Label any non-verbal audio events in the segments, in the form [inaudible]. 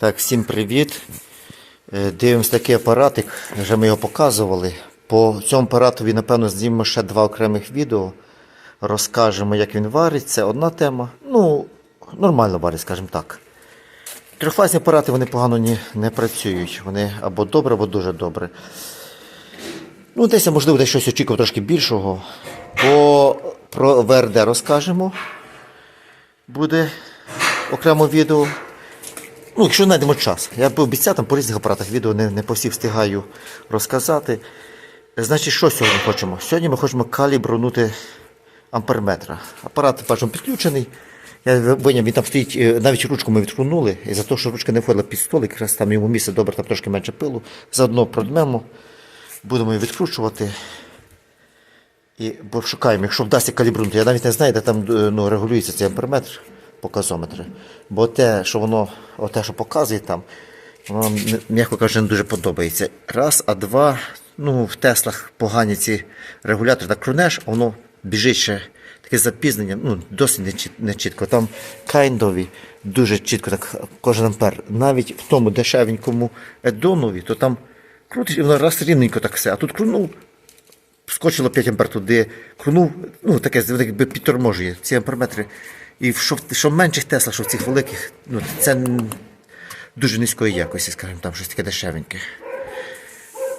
Так, всім привіт. Е, Дивимось такий апаратик, вже ми його показували. По цьому апаратові, напевно, знімемо ще два окремих відео. Розкажемо, як він варить. Це одна тема. Ну, нормально варить, скажімо так. Трьохфазні апарати вони погано не, не працюють. Вони або добре, або дуже добре. Ну, десь, можливо, десь щось очікував трошки більшого. По, про ВРД розкажемо. Буде окремо відео. Ну, якщо знайдемо час. Я пообіцяв там по різних апаратах відео не, не по всіх встигаю розказати. Значить, що сьогодні хочемо? Сьогодні ми хочемо калібрунути амперметра. Апарат бачимо підключений. Я виняв, він там стоїть, е, навіть ручку ми відкрунули, і за те, що ручка не входила під столик, якраз там йому місце добре, там трошки менше пилу. Заодно продмемо, будемо її відкручувати. І бо шукаємо, якщо вдасться калібрунути. Я навіть не знаю, де там е, ну, регулюється цей амперметр, показометр. Бо те, що воно, те, що показує там, воно, м'яко кажучи, не дуже подобається. Раз, а два, ну, в Теслах погані ці регулятори, так крунеш, воно біжить ще таке запізнення, ну, досить нечіт- нечітко. Там кайндові дуже чітко, так кожен ампер. Навіть в тому дешевенькому едонові, то там крутиш, і воно раз рівненько так все. А тут крунув, скочило 5 ампер туди, крунув, ну таке якби підторможує ці амперметри. І що, що в менших Теслах, що в цих великих, ну це дуже низької якості, скажімо, там щось таке дешевеньке.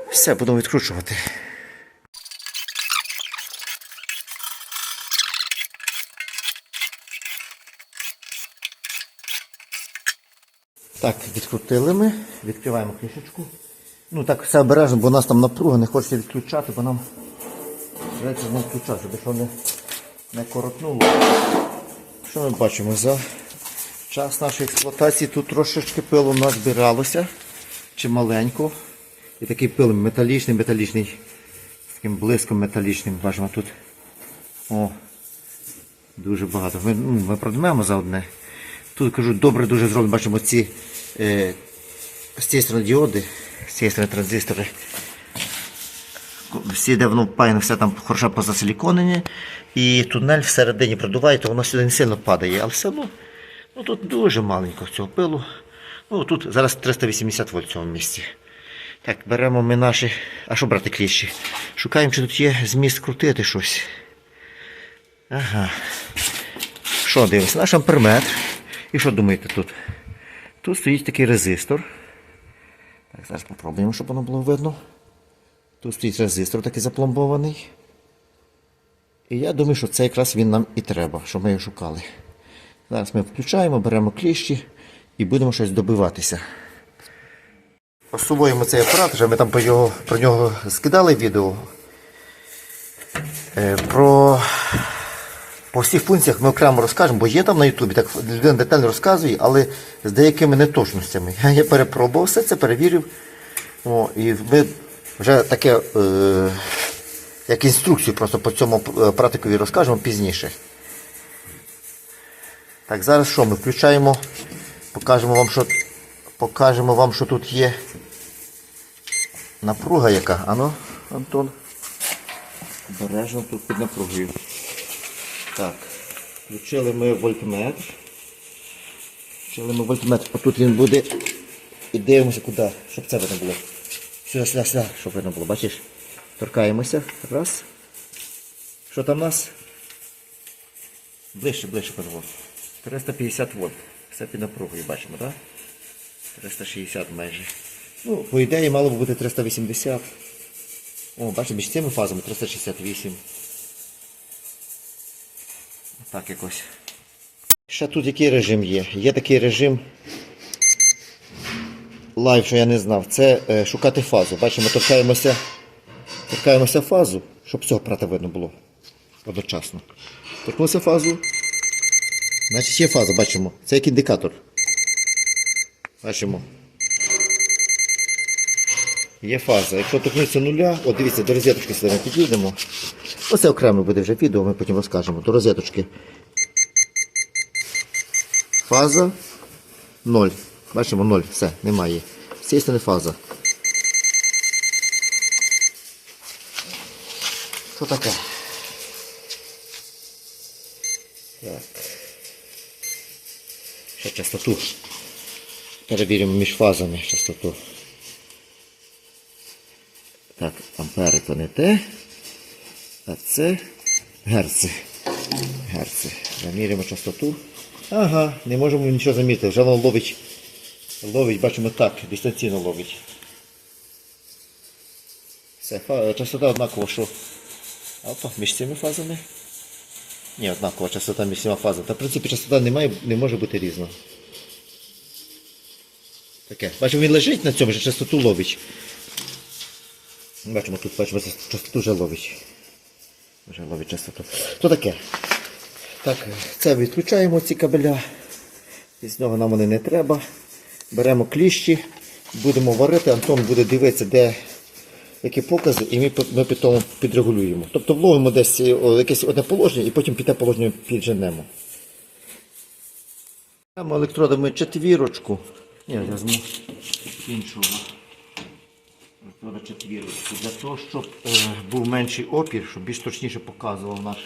Все, будемо відкручувати. Так, відкрутили ми, відкриваємо кришечку. Ну так, все обережно, бо у нас там напруга, не хочеться відключати, бо нам Давайте не включати, щоб що не, не коротнуло. Що ми бачимо? За час нашої експлуатації тут трошечки пилу назбиралося, чималенько. І такий пил металічний, металічний, з таким блиском металічним. Бачимо тут. О, дуже багато. Ми, ну, ми продмемо за одне. Тут кажу, добре дуже зроблено. Бачимо ці е, з цієї сторони діоди, з цієї сторони транзистори всі, де воно впаяно, все там хорошо позасиліконені. І тунель всередині продуває, то воно сюди не сильно падає. Але все одно ну, тут дуже маленько цього пилу. Ну, тут зараз 380 вольт в цьому місці. Так, беремо ми наші. А що брати кліщі? Шукаємо, чи тут є зміст крутити щось. Ага. Що дивимося? Наш амперметр. І що думаєте тут? Тут стоїть такий резистор. Так, зараз спробуємо, щоб воно було видно. Тут стоїть резистор такий запломбований. І я думаю, що це якраз він нам і треба, щоб ми його шукали. Зараз ми включаємо, беремо кліщі і будемо щось добиватися. Осувуємо цей апарат, вже ми там про, його, про нього скидали відео. Е, Про по всіх функціях ми окремо розкажемо, бо є там на Ютубі, так людина детально розказує, але з деякими неточностями. [laughs] Я перепробував все це, перевірив. О, і ми вже таке, е, як інструкцію просто по цьому апаратикові розкажемо пізніше. Так, зараз що? Ми включаємо, покажемо вам, що, покажемо вам, що тут є напруга яка. Ано, Антон. Обережно тут під напругою. Так, включили ми вольтметр. Включили ми вольтметр. Отут він буде. І дивимося куди, щоб це видно було. Сюди, сюди, сюди, щоб видно було, бачиш? Торкаємося. Раз. Що там у нас? Ближче, ближче подивимо. 350 вольт. Все під напругою бачимо, так? 360 майже. Ну, по ідеї мало б бути 380. О, бачите, між цими фазами 368. Так якось. Ще тут який режим є? Є такий режим лайв, що я не знав. Це е, шукати фазу. Бачимо, торкаємося, торкаємося фазу, щоб цього прата видно було одночасно. Торкнувся фазу. Значить є фаза, бачимо. Це як індикатор. Бачимо. Є фаза. Якщо торкнеться нуля, от дивіться, до розеточки сюди підійдемо. Оце окремо буде вже відео, ми потім розкажемо. До розеточки. Фаза 0. Бачимо 0. Все, немає. З цієї сторони фаза. Що таке? Так. Ще частоту. перевіримо між фазами частоту. Так, ампери то не те. А це герци. Герци. Заміряємо частоту. Ага, не можемо нічого заміряти. Вже воно ловить. Ловить, бачимо так, дистанційно ловить. Все, частота однакова, що. А то між цими фазами. Ні, однакова частота між всіма фазами. Та в принципі частота не, має, не може бути різна. Таке. Бачимо, він лежить на цьому, вже частоту ловить. Бачимо, тут бачимо, частоту вже ловить. Вже ловить частоту. То таке. Так, це відключаємо ці кабеля. Із нього нам вони не треба. Беремо кліщі, будемо варити, Антон буде дивитися, де які покази, і ми, ми потім підрегулюємо. Тобто вловимо десь якесь одне положення і потім під те положення підженемо. Беремо електродами четвірочку. Я візьму іншого. Електрода четвірочку. Для того, щоб е, був менший опір, щоб більш точніше показував наш,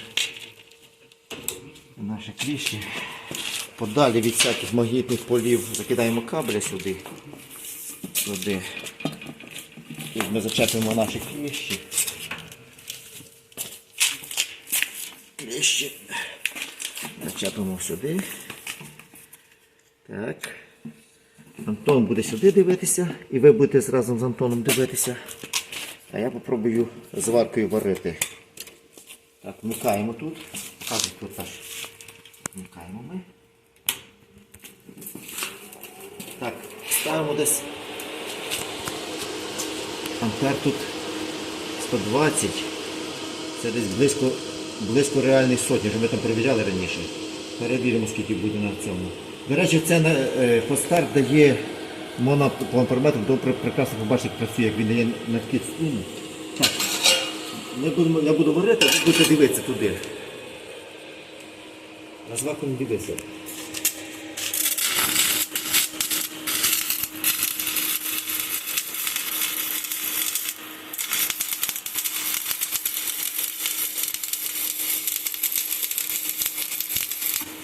наші кліщі. Подалі від всяких магнітних полів закидаємо кабеля сюди. Сюди. І ми зачепимо наші кліщі. Кліщі. Зачепимо сюди. Так. Антон буде сюди дивитися, і ви будете разом з Антоном дивитися. А я попробую зваркою варити. Так, вмикаємо тут. Показуй тут. Вмикаємо ми. Так, ставимо десь. Ампер тут 120. Це десь близько, близько реальної сотні, що ми там перевіряли раніше. Перевіримо, скільки буде на цьому. До речі, це е, Фостар дає моно по амперметру, добре прекрасно побачити, як працює, як він дає на вхід струму. Так. Ми будемо, я буду варити, а ви будете дивитися туди. На зваку не дивися.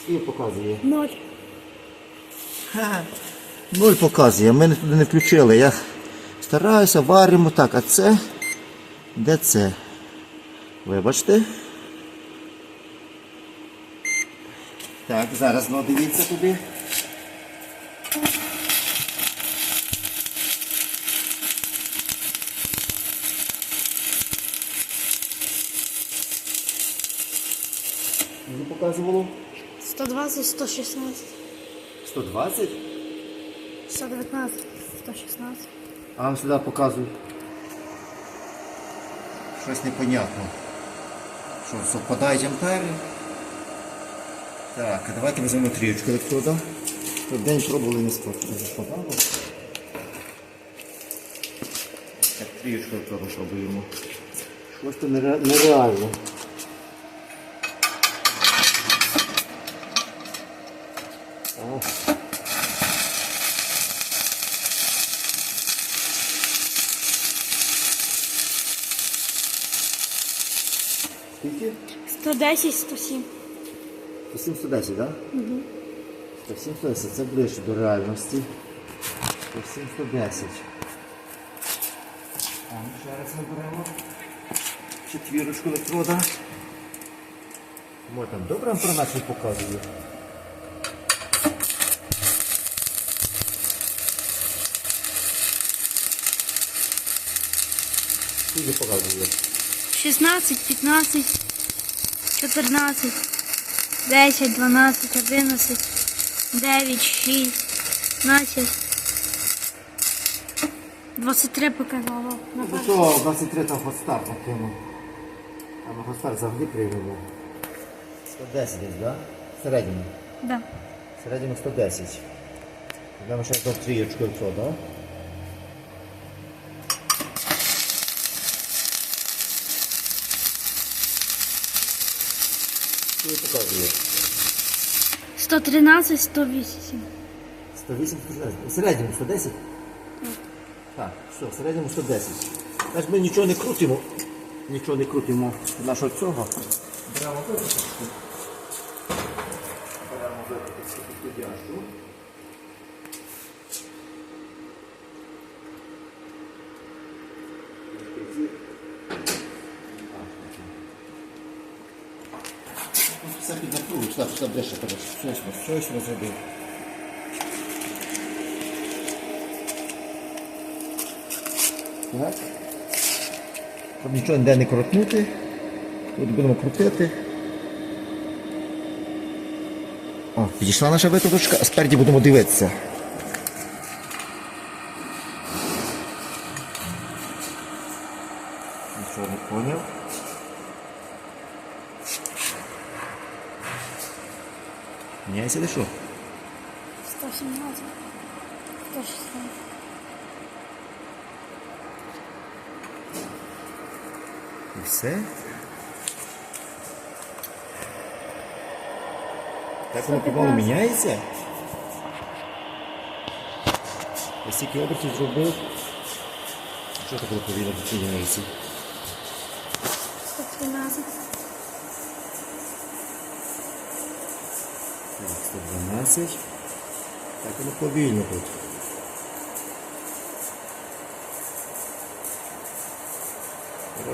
Скільки показує? Ноль. Ха, Ноль показує, ми туди не включили. Я стараюся, варимо так, а це. Де це? Вибачте. Так, зараз ну, дивіться туди. Не показувало? 120, 116, 120? 119, 116. А вам сюди показують. Щось непонятно. Що, совпадають ампери? Так, а давайте візьмемо трієчку електрода. Тут день пробували не спадало. Так, трієчку електрода пробуємо. Щось то нереально. О. Скільки? 110, 107. 107 110, так? Угу. 107 110, це ближче до реальності. 107 110. А, ну ще раз ми беремо четвірочку електрода. Може там добре інформацію показує. Скільки показує? 16, 15, 14, 10, 12, 11, 9, 6, 15. 23 показало. Ну то 23 там фастар накинув. А на фастар завжди приймемо. 110 десь, так? В середньому. Да. В середньому 110. Йдемо ще до трієчку цього, так? Що показує? 113, 108. 108 110. В середньому 110? Так, все, в середньому 110. Значить ми нічого не крутимо. Нічого не крутимо нашого цього. Беремо випуску. Беремо випуску підходящу. Все так, все ближче, коротше. Щось, щось розробив. Так. Щоб нічого ніде не крутнути. Тут будемо крутити. О, підійшла наша виточка, а спереді будемо дивитися. Нічого не поняв. Ні, сиди що? 117. 116. І все. Так воно помалу міняється. Я стільки обертів зробив. Що таке повільно міняється? 113. Так, 112. Так воно повільно тут.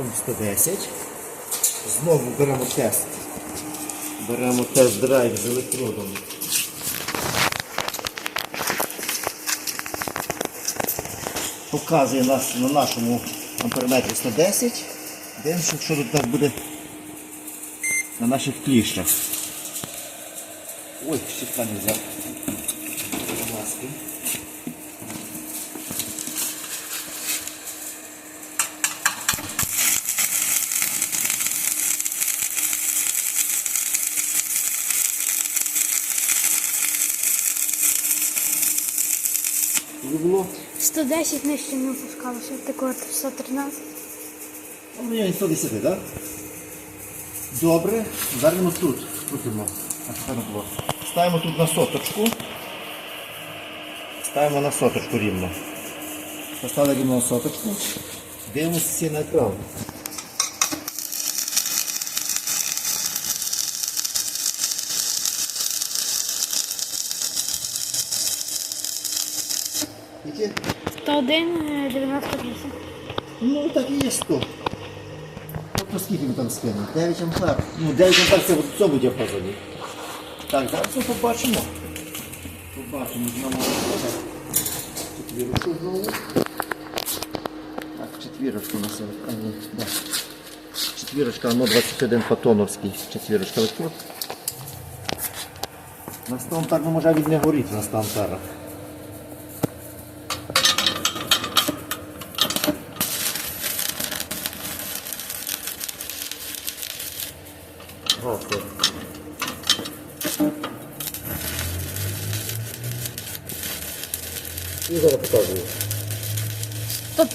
Робимо 110. Знову беремо тест. Беремо тест-драйв з електродом. Показує нас на нашому амперметрі 110. Дивимося, що тут нас буде на наших кліщах. Ой, щитка не взяв. Маски. Скільки було? 110 нижче не опускалося. Так от 113. Ну, я 110, так? Добре, беремо тут. Крутимо. Ставимо тут на соточку. Ставимо на соточку рівно. Поставили рівно на соточку. Дивимося на екран. Які? 101, 98. Ну так 100. Тобто скільки ми там скинемо? 9 ампер. Ну 9 ампер це в цьому діапазоні. Так, зараз ми побачимо. Побачимо знову робота. Четвірочку знову. Так, четвірочка у нас. А, ні, да. Четвірочка, ну 21 фотоновський. Четвірочка електрод. На 100 ампер ну, може від не горіти на 100 амперах.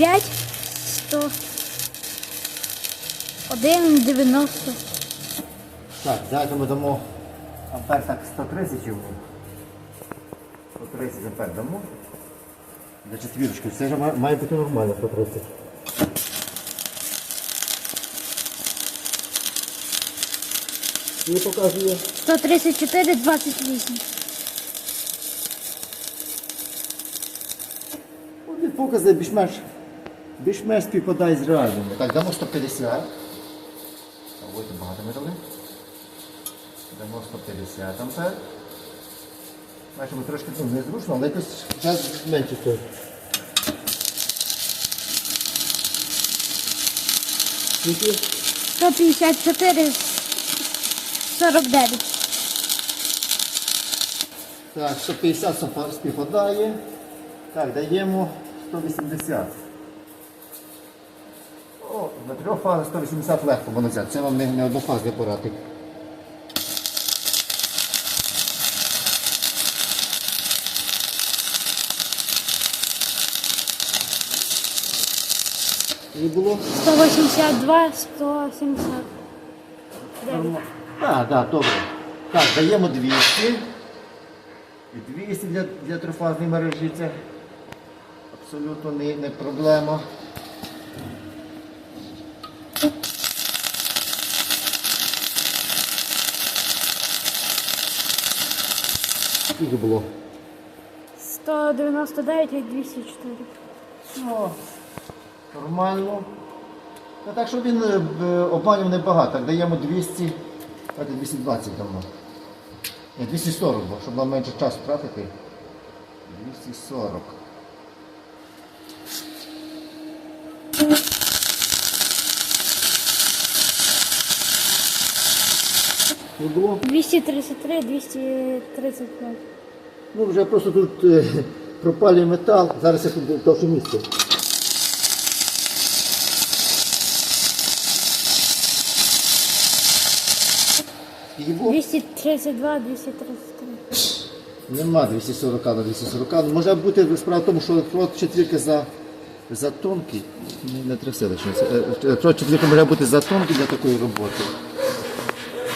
105, 100. 1, 90. Так, давайте ми дамо ампер так 130 йому. 130 ампер дамо. Для четвірочки. Це ж має- має бути нормально 130. І показує. 134, 28. От від покази більш-менш більш-менш співпадає з реальними. Так, дамо 150. Ой, тут багато ми дали. Дамо 150 ампер. Бачимо трошки ну, незручно, але якось час менше стоїть. Скільки? 154, 49. Так, 150 співпадає. Так, даємо 180. О, на трьох фазах 180 легко воно взяти. Це вам не, не однофазний апаратик. І було 182, 170. нормально. Так, так, добре. Так, даємо 200. І 200 для, для трифазної мережі це абсолютно не, не проблема. Скільки було? 199 і 204. Ну, нормально. Та так, щоб він е, обманював небагато. Так, даємо 200 Давайте 220 давно. Ні, 240, бо, щоб нам менше часу тратити. 240. Не було? 233, 235. Ну, вже просто тут е, пропалює метал. Зараз я тут довше місце. Скільки 232, 233. Нема 240 на 240. Може бути справа в тому, що електрод четвірки за, за тонкий. Не, не трясе лише. Електрод четвірки може бути за тонкий для такої роботи.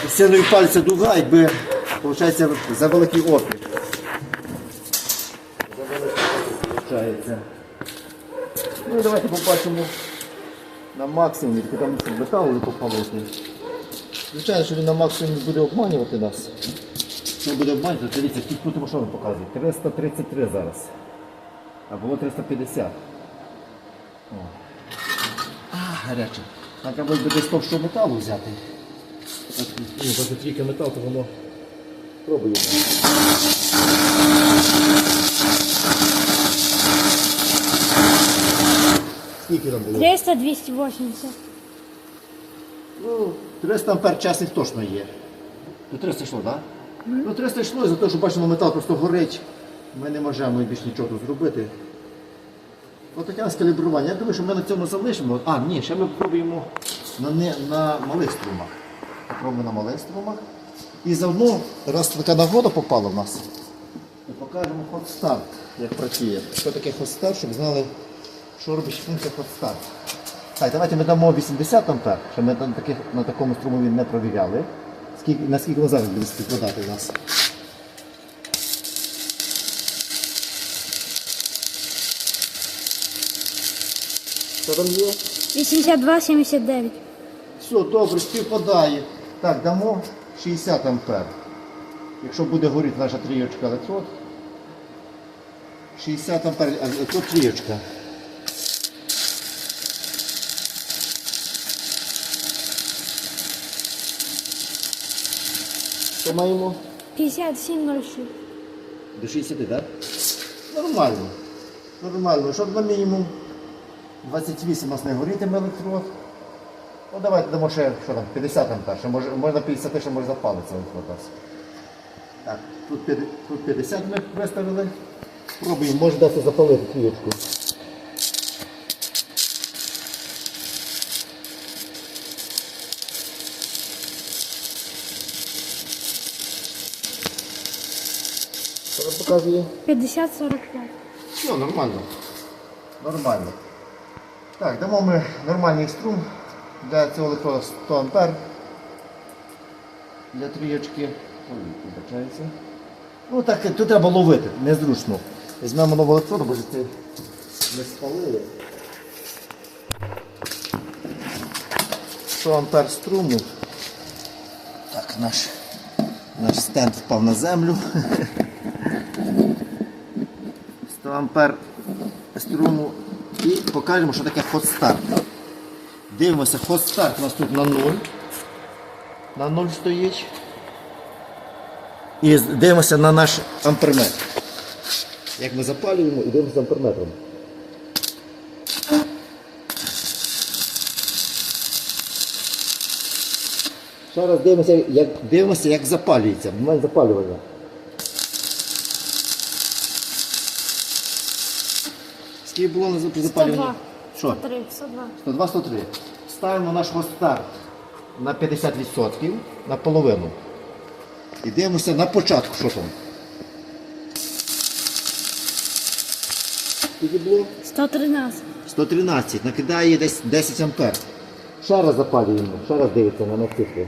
І пальця дуга, якби виходить за великий опір. За великий опір. Ну і давайте побачимо на максимумі, тільки там металу попалити. Звичайно, що він на максимумі буде обманювати нас. Що буде обманювати, дивіться, тут крутимо, що показує. 333 зараз. А було 350. О. А, гаряче. Треба буде десь товщого металу взяти. Трійка метал, то воно пробуємо. Скільки там було? 300, 280. Ну, 300 ампер часних точно є. Ну 300 йшло, так? Да? Ну 300 йшло, за те, що бачимо, метал просто горить. Ми не можемо більш нічого тут зробити. Ось таке ось калібрування. Я думаю, що ми на цьому залишимо. А, ні, ще ми спробуємо на, не, на малих струмах. Попробуємо на малих струмах. І заодно, раз така нагода попала в нас, ми покажемо ход старт, як працює. Що таке ход старт, щоб знали, що робить функція ход старт. Так, давайте ми дамо 80 ампер, що ми на, таких, на такому струмові не провіряли. Скільки, наскільки воно зараз буде співпадати у нас? Що там є? 82, 79. Все, добре, співпадає. Так, дамо 60 ампер. Якщо буде горіти наша трійочка електрод. 60 ампер, а електрод трійочка. Що маємо? 57, 06. До 60, так? Нормально. Нормально. Щоб на мінімум 28 у нас не горітиме електрод. Ну давайте дамо ще що там, 50 ампер. Ще може, можна 50 ще може запалитися електрод. у. Так, тут, п'яд- тут 50 ми виставили. Пробуємо, може дати запалити нам показує? 50, 45. Все, нормально. Нормально. Так, дамо ми нормальний струм для цього електрода 100 ампер. Для трієчки. Ну так, тут треба ловити, незручно. Візьмемо нову електроду, бо це не спалили. 100 ампер струму. Так, наш, наш стенд впав на землю. 100 ампер струму і покажемо, що таке ход старт. Дивимося, ход старт у нас тут на 0. На 0 стоїть. І дивимося на наш амперметр. Як ми запалюємо і дивимося амперметром. Ще раз дивимося, як, дивимося, як запалюється, момент запалювання. Скільки було на при запалюванні? 102. Що? 103, 102. 102, 103. Ставимо наш старт на 50%, на половину. І дивимося на початку, що там. Скільки було? 113. 113. Накидає десь 10 ампер. Ще раз запалюємо, ще раз дивиться на цифри.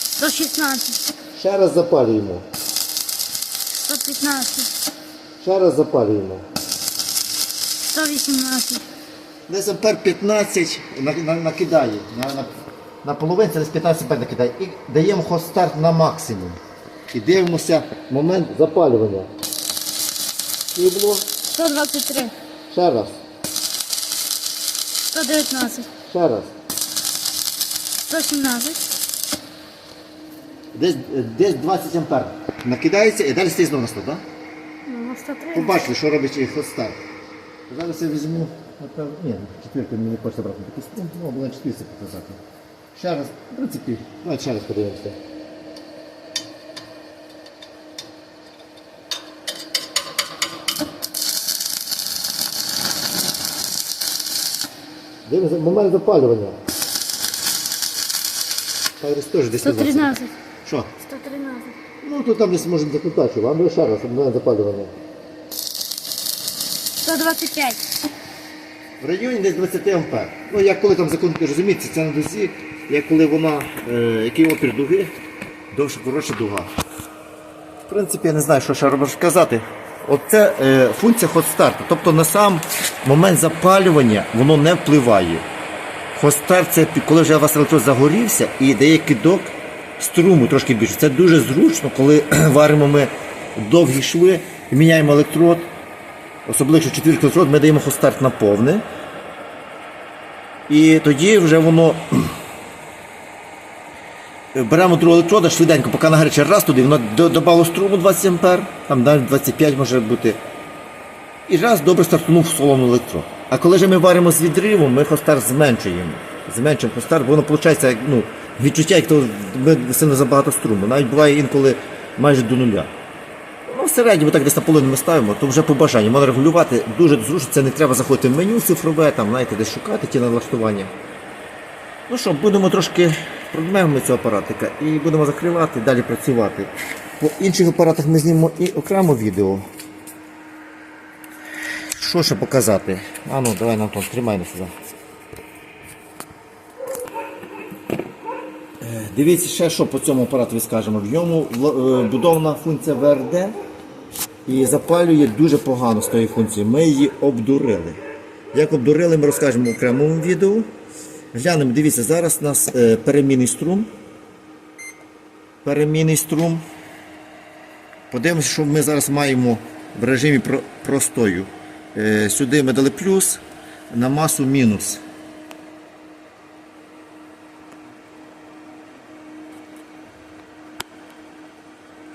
116. Ще раз запалюємо. 115. Ще раз запалюємо. 118. Десь ампер 15 на- на- накидає. На, на, на половинці десь 15 ампер накидає. І даємо ход старт на максимум. І дивимося момент запалювання. І було 123. ще раз, 119. ще раз, 117. Десь, десь 20 ампер накидається і далі стоїть знову на 100, так? Ну, 103. Побачили, що робить хостар. Зараз я візьму, напевно, ні, четвірку мені не хочеться брати такий струм, ну, було 400 показати. Ще раз, в принципі, давайте ще раз подивимося. Дивимося, момент запалювання. Пайрес теж десь 113. Що? 113. Ну, то там десь можемо закрутати, а ми ще раз, момент запалювання. 125. В районі десь 20 ампер. Ну, як коли там закон, розумієте, це на дозі, як коли вона, е, який опір дуги, довше коротша дуга. В принципі, я не знаю, що ще розказати. Оце е, функція хот-старту. Тобто на сам момент запалювання воно не впливає. Хостар це коли вже у вас електрод загорівся і дає кидок струму трошки більше. Це дуже зручно, коли [clears throat] варимо ми довгі шви, міняємо електрод. Особливо, якщо четвірка електрод, ми даємо хостарт на повне. І тоді вже воно. [clears throat] Беремо другого електрода швиденько, поки нагрече раз туди, воно до- додало струму 20 ампер, там навіть 25 може бути. І раз добре стартунув солону електрод. А коли ж ми варимо з відривом, ми хостар зменшуємо. Зменшуємо хостар, бо воно виходить ну, відчуття, як то ми сильно забагато струму. Навіть буває інколи майже до нуля. Середньому так десь наполовину ми ставимо, то вже по бажанню. Можна регулювати дуже зручно, це не треба заходити в меню цифрове, там, знаєте, десь шукати ті налаштування. Ну що, будемо трошки продмемо цього апаратика і будемо закривати, далі працювати. По інших апаратах ми знімемо і окремо відео. Що ще показати? А ну, давай, Антон, тримай на сюди. Е, Дивіться ще, що по цьому апарату скажемо. В ньому е, будована функція ВРД і запалює дуже погано з тої функції. Ми її обдурили. Як обдурили, ми розкажемо в окремому відео. Глянемо, дивіться, зараз у нас е, перемінний струм. Перемінний струм. Подивимося, що ми зараз маємо в режимі про- простою. Е, сюди ми дали плюс, на масу мінус.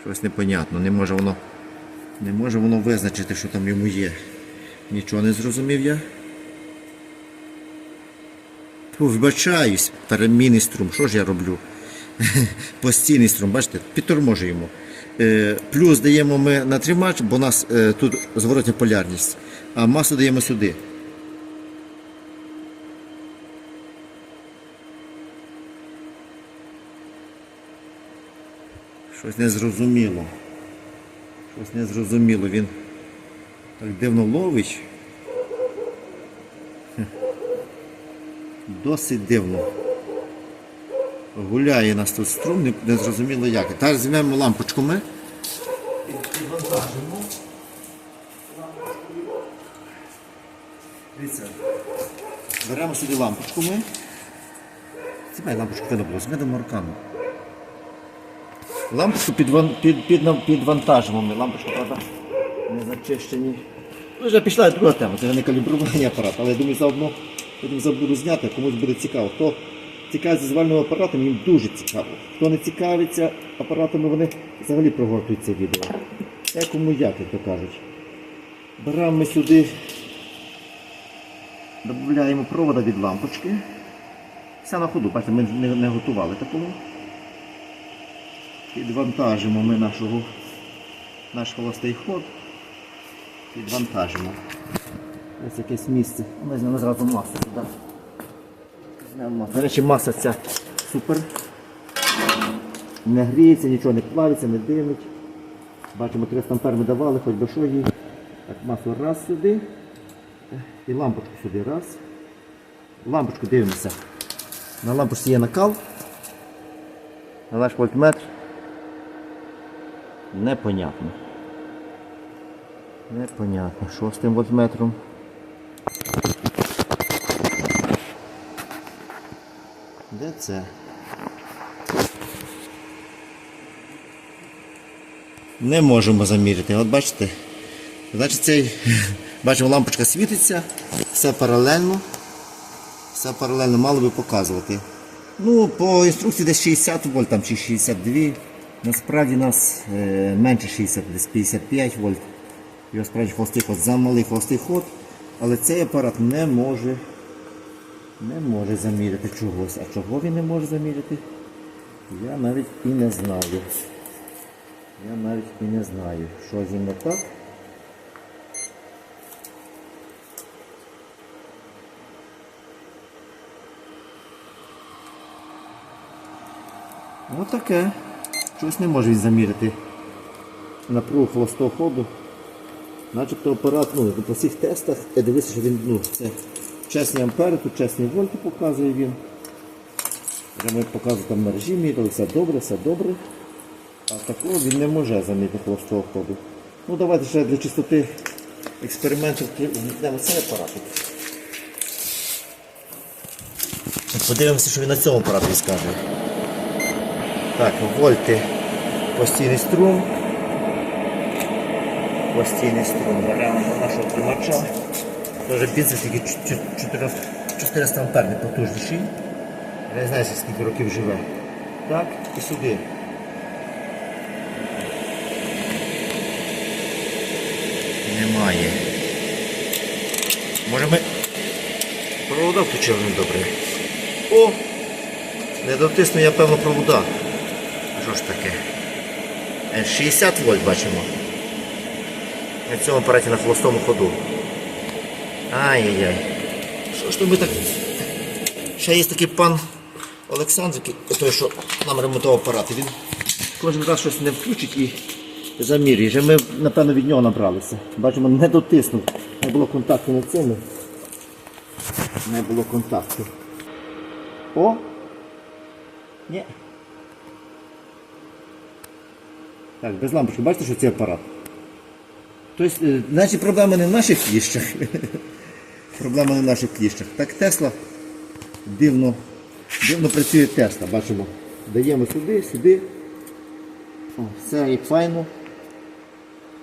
Щось непонятно, не може воно, не може воно визначити, що там йому є. Нічого не зрозумів я. Фу, вибачаюсь, перемінний струм. Що ж я роблю? [laughs] Постійний струм, бачите, підторможуємо. Е, плюс даємо ми на тримач, бо у нас е, тут зворотня полярність, а масу даємо сюди. Щось незрозуміло. Щось незрозуміло. Він так дивно ловить. Досить дивно. Гуляє нас тут струм, не, не як. Тепер візьмемо лампочку ми. Підвантажимо. Дивіться. Беремо сюди лампочку ми. Знімай лампочку видно було, змедемо руками. Лампочку підван, під, під, підвантажимо ми. Лампочку, правда, не зачищені. Ну, вже пішла друга тема, це вже не калібрування апарату, але я думаю, заодно потім забуду зняти, комусь буде цікаво. Хто цікавиться звальним апаратом, їм дуже цікаво. Хто не цікавиться апаратами, вони взагалі прогортують це відео. Як кому як, як то кажуть. Беремо ми сюди, додаємо провода від лампочки. Все на ходу, бачите, ми не, не готували такого. Підвантажимо ми нашого, наш холостий ход. Підвантажимо. Ось якесь місце. Ми візьмемо зразу масу сюди. До речі, маса ця супер. Не гріється, нічого не плавиться, не димить. Бачимо, 300 ампер ми давали, хоч би що їй. Так, масу раз сюди. І лампочку сюди раз. Лампочку дивимося. На лампочці є накал. На наш вольтметр. Непонятно. Непонятно, що з тим вольтметром. Де це? Не можемо заміряти. От бачите? Значить цей, [laughs] бачимо, лампочка світиться, все паралельно. Все паралельно мало би показувати. Ну, по інструкції десь 60 вольт там, чи 62. Насправді у нас е, менше 60, десь 55 вольт. Його справді холостий ход, замалий холостий ход, але цей апарат не може, не може заміряти чогось. А чого він не може заміряти? Я навіть і не знаю. Я навіть і не знаю, що з ним так. Ось таке. Щось не може він заміряти напругу холостого ходу. Начебто апарат, ну, по всіх тестах, я дивився, що він, ну, це чесні ампери, тут чесні вольти показує він. Вже ми показуємо там на режимі, міряли, все добре, все добре. А такого він не може заміряти холостого ходу. Ну давайте ще для чистоти експерименту вмикнемо цей апаратик. Подивимося, що він на цьому апараті скаже. Так, вольти постійний струм. Постійний струм. Беремо нашого тримача. Тоже бензин тільки 400 амперний потужніший. Я не знаю, скільки років живе. Так, і сюди. Немає. Може ми провода включили не добре. О! Не дотисну я певно провода. Що ж таке? Е, 60 вольт бачимо. На цьому апараті на холостому ходу. Ай-яй-яй. Що ж то ми так. Ще є такий пан Олександр, той, що нам ремонтував апарат. Він кожен раз щось не включить і замірює. Вже ми, напевно, від нього набралися. Бачимо, не дотиснув. Не було контакту на цьому. Не було контакту. О! Ні. Так, без лампочки, бачите, що це апарат? Тобто, е, значить, [laughs] проблема не в наших кліщах. проблема не в наших кліщах. Так Тесла дивно, дивно працює Тесла, бачимо. Даємо сюди, сюди. О, все як файно.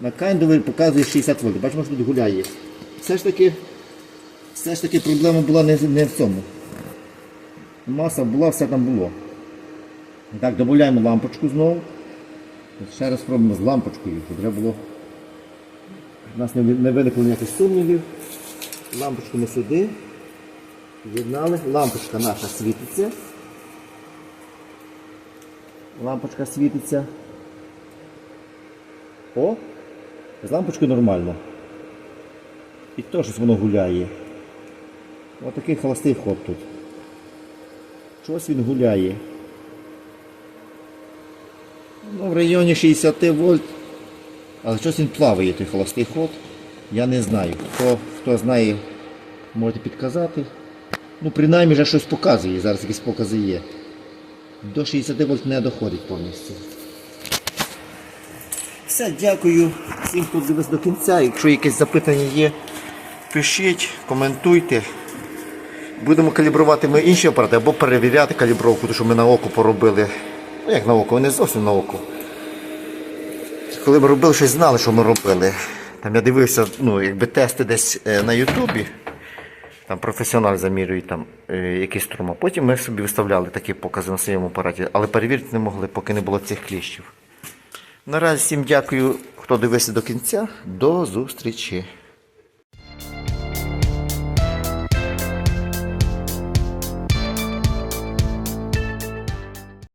На кайндові показує 60 вольт. Бачимо, що тут гуляє. Все ж таки, все ж таки проблема була не, не в цьому. Маса була, все там було. Так, додаємо лампочку знову. Ще раз спробуємо з лампочкою, щоб вже було. У нас не, виникло ніяких сумнівів. Лампочку ми сюди. З'єднали. Лампочка наша світиться. Лампочка світиться. О! З лампочкою нормально. І то щось воно гуляє. Ось такий холостий ход тут. Щось він гуляє. Ну, в районі 60 вольт. Але щось він плаває, той холостий ход. Я не знаю. Хто, хто знає, можете підказати. Ну, принаймні вже щось показує. Зараз якісь покази є. До 60 вольт не доходить повністю. Все, дякую всім, хто дивився до кінця. Якщо якісь запитання є, пишіть, коментуйте. Будемо калібрувати ми інші апарати або перевіряти калібровку, тому що ми на око поробили. Ну як на око, не зовсім на. Коли ми робили щось, знали, що ми робили. Там я дивився, ну, якби тести десь е, на Ютубі. Там професіонал замірює там е, якийсь струм. А потім ми собі виставляли такі покази на своєму апараті, але перевірити не могли, поки не було цих кліщів. Наразі всім дякую, хто дивився до кінця. До зустрічі!